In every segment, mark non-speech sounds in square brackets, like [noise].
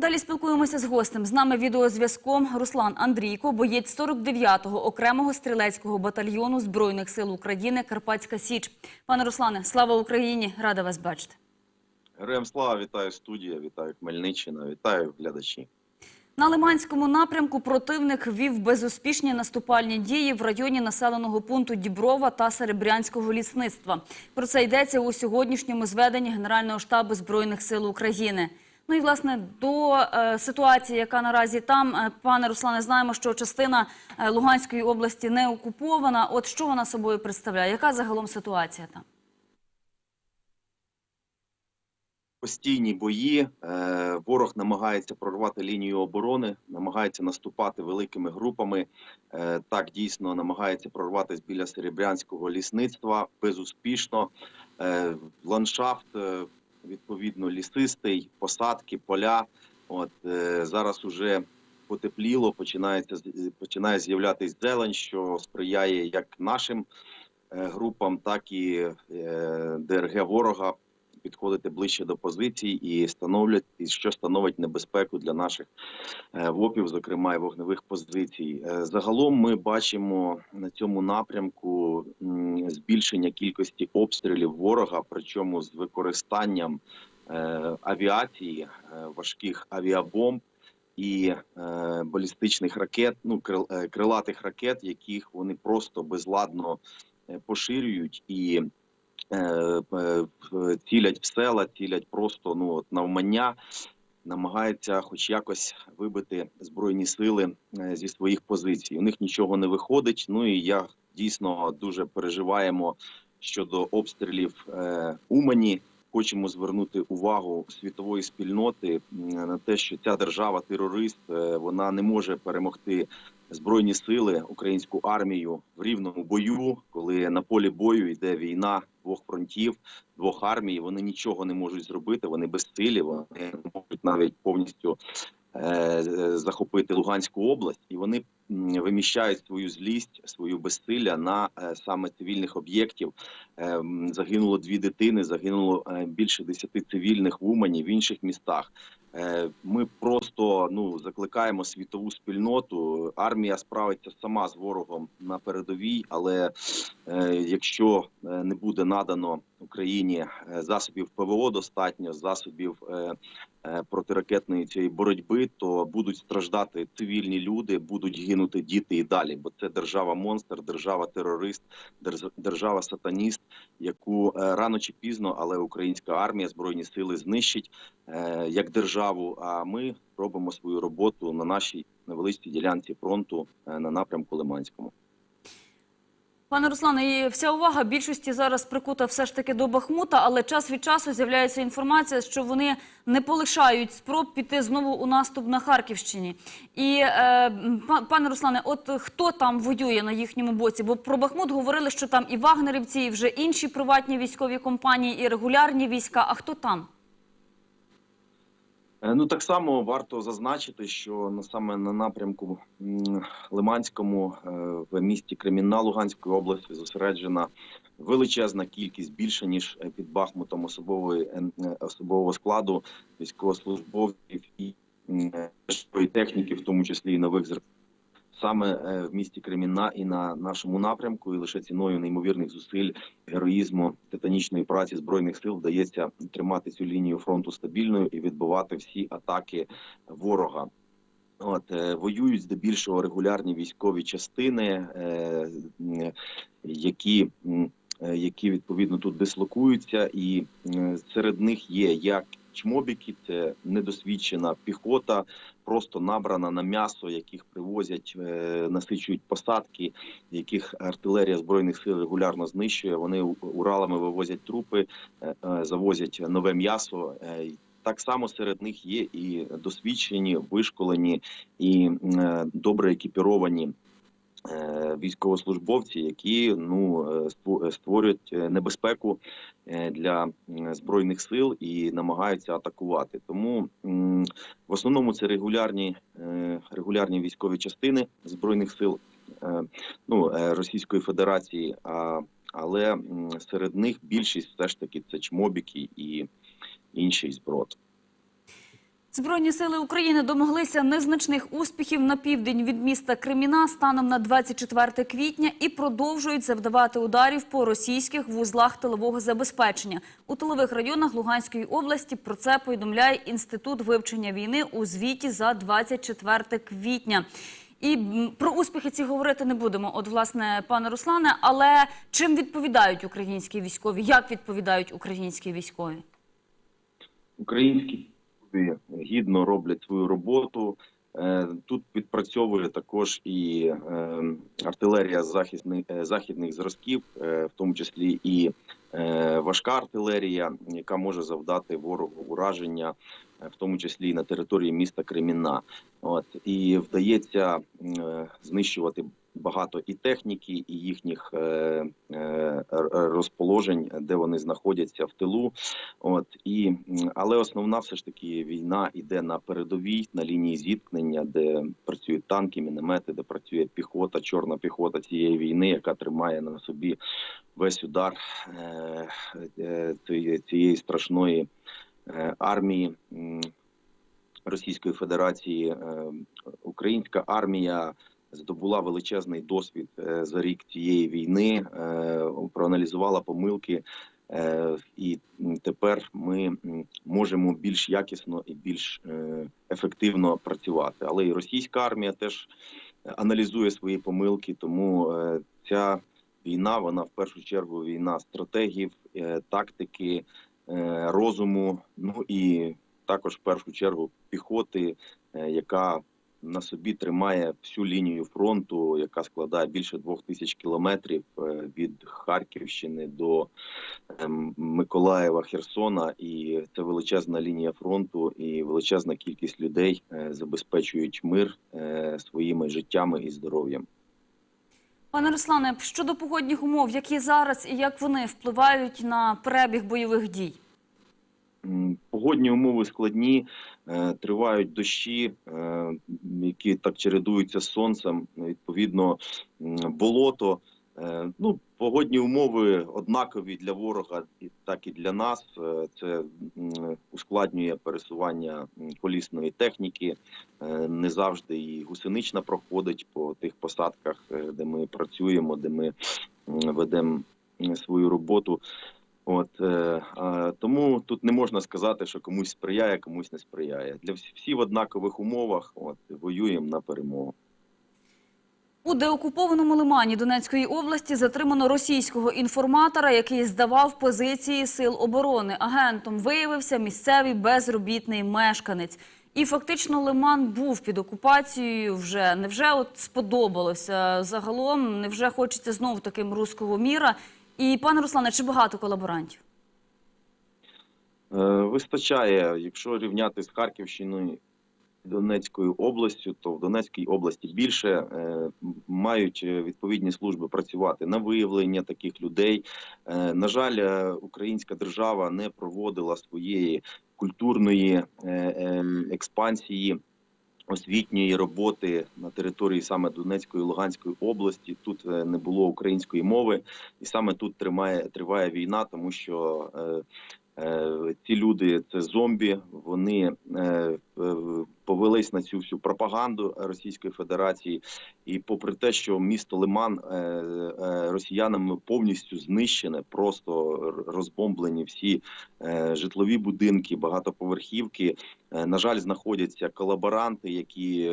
Далі спілкуємося з гостем. З нами відеозв'язком Руслан Андрійко, боєць 49-го окремого стрілецького батальйону Збройних сил України Карпатська Січ. Пане Руслане, слава Україні! Рада вас бачити. Героям слава, вітаю студія, вітаю Хмельниччина, вітаю глядачі. На Лиманському напрямку противник вів безуспішні наступальні дії в районі населеного пункту Діброва та Серебрянського лісництва. Про це йдеться у сьогоднішньому зведенні Генерального штабу Збройних сил України. Ну і власне до е, ситуації, яка наразі там, е, пане Руслане, знаємо, що частина е, Луганської області не окупована. От що вона собою представляє? Яка загалом ситуація там? Постійні бої. Ворог намагається прорвати лінію оборони, намагається наступати великими групами. Так дійсно намагається прорватися біля серебрянського лісництва безуспішно. Е, ландшафт відповідно лісистий, посадки, поля. От е, зараз уже потепліло, починається з- починає з'являтись зелень, що сприяє як нашим е, групам, так і е, ДРГ ворога підходити ближче до позицій і становлять, і що становить небезпеку для наших е, ВОПів, зокрема і вогневих позицій. Е, Загалом ми бачимо на цьому напрямку збільшення кількості обстрілів ворога, причому з використанням е, авіації, важких авіабомб. І е, балістичних ракет, ну крил, крилатих ракет, яких вони просто безладно поширюють і цілять в села, цілять просто ну от навмання, намагаються хоч якось вибити збройні сили е, зі своїх позицій. У них нічого не виходить. Ну і я дійсно дуже переживаємо щодо обстрілів е, Умані. Хочемо звернути увагу світової спільноти на те, що ця держава терорист е, вона не може перемогти збройні сили, українську армію в рівному бою, коли на полі бою йде війна двох фронтів, двох армій. Вони нічого не можуть зробити. Вони безсилі, вони можуть навіть повністю е, захопити Луганську область, і вони виміщають свою злість, свою безсилля на е, саме цивільних об'єктів. Е, Загинуло дві дитини, загинуло е, більше десяти цивільних в Умані в інших містах. Ми просто ну закликаємо світову спільноту. Армія справиться сама з ворогом на передовій, але якщо не буде надано Україні засобів ПВО достатньо, засобів протиракетної цієї боротьби, то будуть страждати цивільні люди, будуть гинути діти і далі. Бо це держава монстр, держава терорист, держ- держава сатаніст, яку е, рано чи пізно, але українська армія, збройні сили знищить е, як державу. А ми робимо свою роботу на нашій невеличкій ділянці фронту е, на напрямку Лиманському. Пане Руслане, і вся увага більшості зараз прикута все ж таки до Бахмута, але час від часу з'являється інформація, що вони не полишають спроб піти знову у наступ на Харківщині. І е, па- пане Руслане, от хто там воює на їхньому боці? Бо про Бахмут говорили, що там і вагнерівці, і вже інші приватні військові компанії, і регулярні війська. А хто там? Е, Ну так само варто зазначити, що саме на напрямку Лиманському е, в місті Кремінна Луганської області зосереджена величезна кількість більше ніж е, під Бахмутом особової е, е, особового складу військовослужбовців і техніки, в тому числі і нових зразків. Саме е, в місті Кремінна і на нашому напрямку, і лише ціною неймовірних зусиль, героїзму, титанічної праці збройних сил вдається тримати цю лінію фронту стабільною і відбивати всі атаки ворога. От е, воюють здебільшого регулярні військові частини, е, які, які відповідно тут дислокуються, і серед них є як чмобіки, це недосвідчена піхота, просто набрана на м'ясо, яких привозять, е, насичують посадки, яких артилерія збройних сил регулярно знищує. Вони уралами вивозять трупи, е, е, завозять нове м'ясо. Так само серед них є і досвідчені, вишколені і добре екіпіровані військовослужбовці, які ну е, створюють е, небезпеку е, для збройних сил і намагаються атакувати. Тому в основному це регулярні е, регулярні військові частини збройних сил е, ну, е, Російської Федерації. А але серед них більшість все ж таки це чмобіки і інший зброд. Збройні сили України домоглися незначних успіхів на південь від міста Креміна станом на 24 квітня і продовжують завдавати ударів по російських вузлах тилового забезпечення у тилових районах Луганської області. Про це повідомляє інститут вивчення війни у звіті за 24 квітня. І про успіхи ці говорити не будемо. От, власне, пане Руслане, але чим відповідають українські військові? Як відповідають українські військові? Українські люди гідно роблять свою роботу. Е, Тут відпрацьовує також і е, артилерія захисних е, західних зразків, в тому числі і важка артилерія, яка може завдати ворогу ураження, в тому числі і на території міста Кремінна. От і вдається знищувати багато і техніки, і їхніх е, е, розположень, де вони знаходяться в тилу. От і але основна все ж таки війна йде на передовій, на лінії зіткнення, де працюють танки, міномети, де працює піхота, чорна піхота цієї війни, яка тримає на собі весь удар е, е, цієї, страшної е, армії Російської Федерації. Е, Українська армія здобула величезний досвід е, за рік цієї війни, е, проаналізувала помилки. Е, І тепер ми можемо більш якісно і більш ефективно працювати. Але і російська армія теж аналізує свої помилки, тому ця війна вона в першу чергу війна стратегів, тактики, розуму. Ну і також в першу чергу піхоти, яка на собі тримає всю лінію фронту, яка складає більше двох тисяч кілометрів е, від Харківщини до ем, Миколаєва, Херсона, і це величезна лінія фронту, і величезна кількість людей е, забезпечують мир е, своїми життями і здоров'ям. Пане Руслане, щодо погодних умов, які зараз і як вони впливають на перебіг бойових дій? Погодні умови складні, е, тривають дощі, е, які так чередуються з сонцем. Відповідно, болото. Е, Ну, погодні умови однакові для ворога, так і для нас. Це ускладнює пересування колісної техніки. Не завжди і гусенична проходить по тих посадках, де ми працюємо, де ми ведемо свою роботу. От е, а, тому тут не можна сказати, що комусь сприяє, комусь не сприяє. Для всі, всі в однакових умовах. От воюємо на перемогу. У деокупованому лимані Донецької області затримано російського інформатора, який здавав позиції сил оборони. Агентом виявився місцевий безробітний мешканець. І фактично Лиман був під окупацією вже. Невже от сподобалося загалом? Невже хочеться знову таким руського міра? І пане Руслане, чи багато колаборантів? Е, вистачає, якщо рівняти з Харківщиною і Донецькою областю, то в Донецькій області більше е, мають е, відповідні служби працювати на виявлення таких людей. На жаль, українська держава не проводила своєї культурної експансії. Освітньої роботи на території саме Донецької і Луганської області тут е, не було української мови, і саме тут тримає триває війна, тому що е, Е, Ці люди це зомбі. Вони е, повелись на цю всю пропаганду Російської Федерації. І попри те, що місто Лиман е, е, росіянами повністю знищене, просто розбомблені всі е, житлові будинки, багатоповерхівки. На жаль, знаходяться колаборанти, які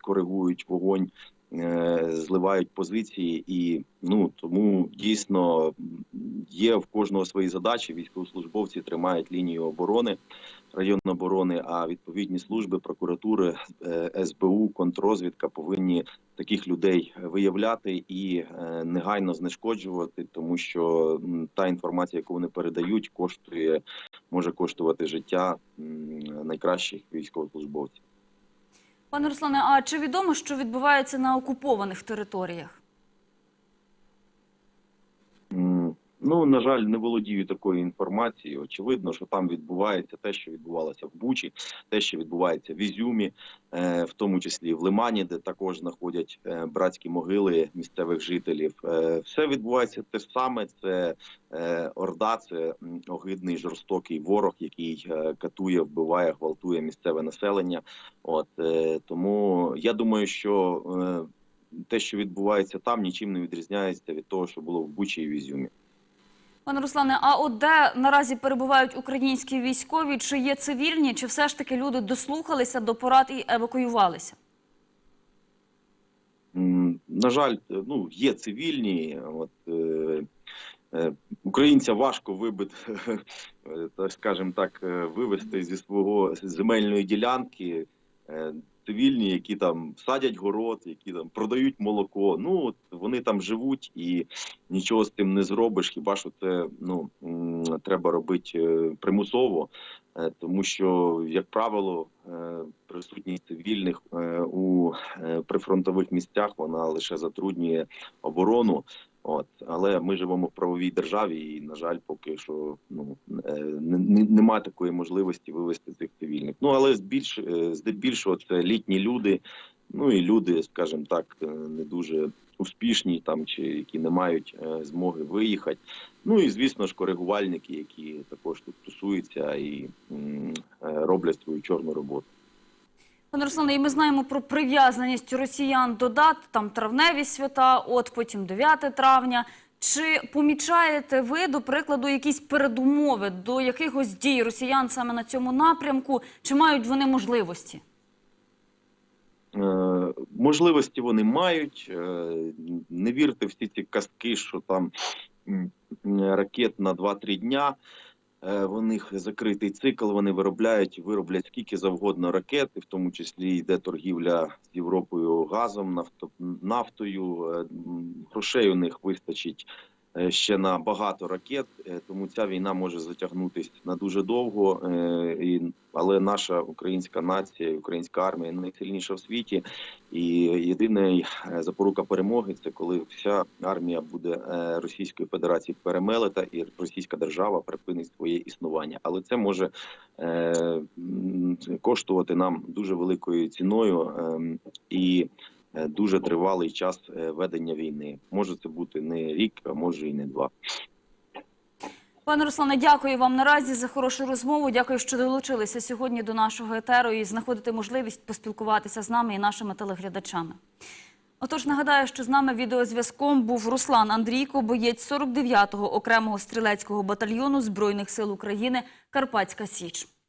коригують вогонь. Е, Зливають позиції, і ну тому дійсно є в кожного свої задачі. Військовослужбовці тримають лінію оборони, район оборони. А відповідні служби, прокуратури, е, СБУ, контррозвідка повинні таких людей виявляти і е, негайно знешкоджувати, тому що та інформація, яку вони передають, коштує може коштувати життя найкращих військовослужбовців. Пане Руслане, а чи відомо, що відбувається на окупованих територіях? Ну, на жаль, не володію такою інформацією. Очевидно, що там відбувається те, що відбувалося в Бучі, те, що відбувається в Ізюмі, е, в тому числі в Лимані, де також знаходять е, братські могили місцевих жителів. Е, Все відбувається те саме. Це орда, це огидний жорстокий ворог, який катує, вбиває, гвалтує місцеве населення. От тому я думаю, що те, що відбувається там, нічим не відрізняється від того, що було в Бучі і в Ізюмі. Пане Руслане, а от де наразі перебувають українські військові? Чи є цивільні, чи все ж таки люди дослухалися до порад і евакуювалися? На жаль, ну є цивільні. От е, е, українця важко вибити, [laughs] скажімо так, е, вивести зі свого земельної ділянки. Е, Цивільні, які там садять город, які там продають молоко. Ну вони там живуть і нічого з тим не зробиш. Хіба що це ну треба робити е, примусово, Е, тому що, як правило, е, присутність цивільних у прифронтових місцях вона лише затруднює оборону. От але ми живемо в правовій державі, і на жаль, поки що ну не- не- немає такої можливості вивести цих цивільних. Ну але збільш здебільшого це літні люди. Ну і люди, скажімо так, е, не дуже успішні там чи які не мають е, змоги виїхати. Ну і звісно ж коригувальники, які також тут тусуються і е, роблять свою чорну роботу. Пане Руслане, і ми знаємо про прив'язаність росіян до дат, там травневі свята, от потім 9 травня. Чи помічаєте ви, до прикладу, якісь передумови до якихось дій росіян саме на цьому напрямку? Чи мають вони можливості? Можливості вони мають. Е, Не вірте всі ці казки, що там ракет на 2-3 дня. Е, В них закритий цикл, вони виробляють, вироблять скільки завгодно ракет, в тому числі йде торгівля з Європою газом, нафто, нафтою. Е, Грошей у них вистачить ще на багато ракет, е, тому ця війна може затягнутися на дуже довго. е, Але наша українська нація, українська армія найсильніша в світі. І єдина е, запорука перемоги це коли вся армія буде е, Російської Федерації перемелета і Російська держава припинить своє існування. Але це може е, коштувати нам дуже великою ціною ем, і е, дуже тривалий час е, ведення війни. Може це бути не рік, а може і не два. Пане Руслане, дякую вам наразі за хорошу розмову. Дякую, що долучилися сьогодні до нашого етеру і знаходите можливість поспілкуватися з нами і нашими телеглядачами. Отож, нагадаю, що з нами відеозв'язком був Руслан Андрійко, боєць 49-го окремого стрілецького батальйону Збройних сил України Карпатська Січ.